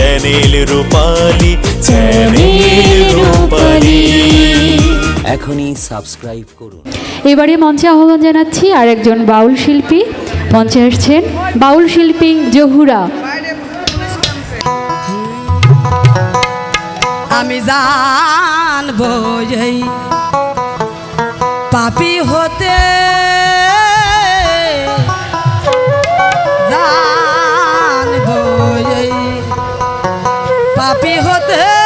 Channel রূপালী channel রূপালী। এখনই subscribe করুন। এবারে মঞ্চে আহ্বান জানাচ্ছি আর একজন বাউল শিল্পী। মঞ্চে আসছেন বাউল শিল্পী জহুরা। আমি জানব পাপি হতে the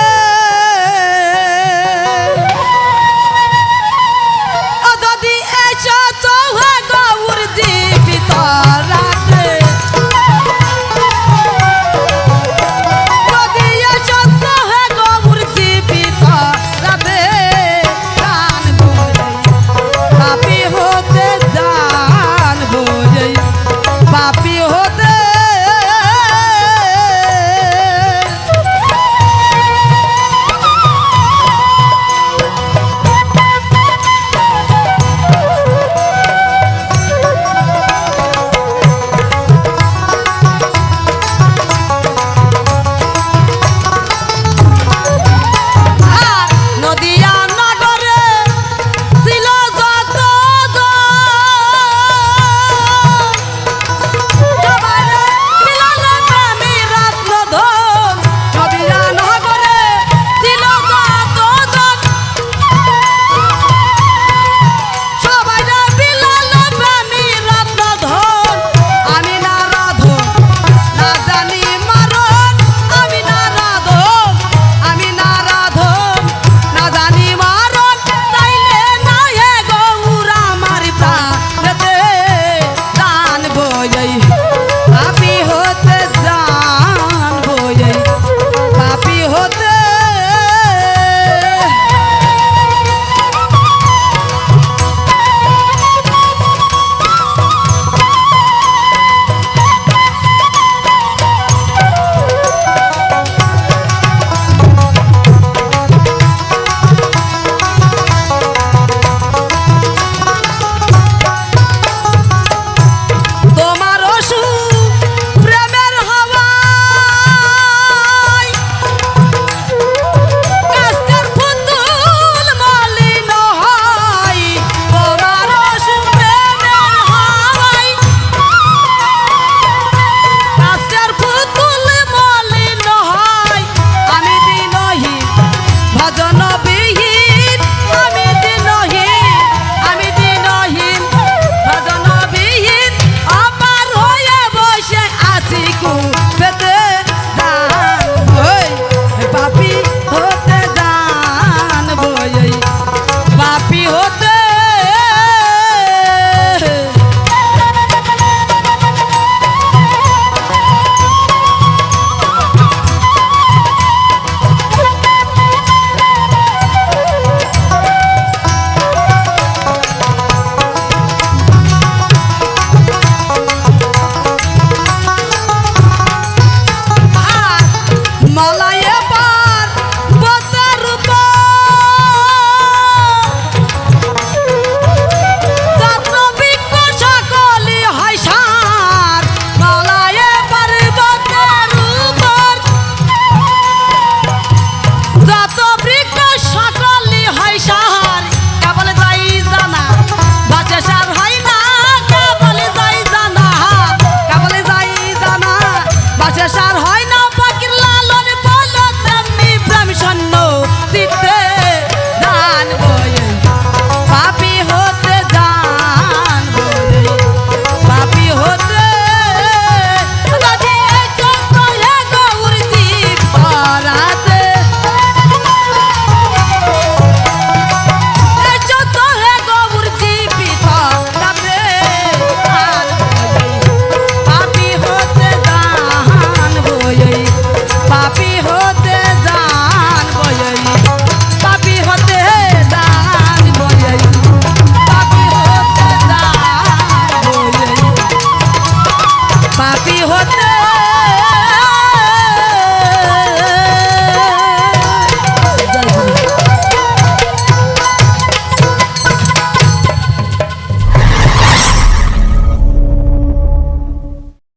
son no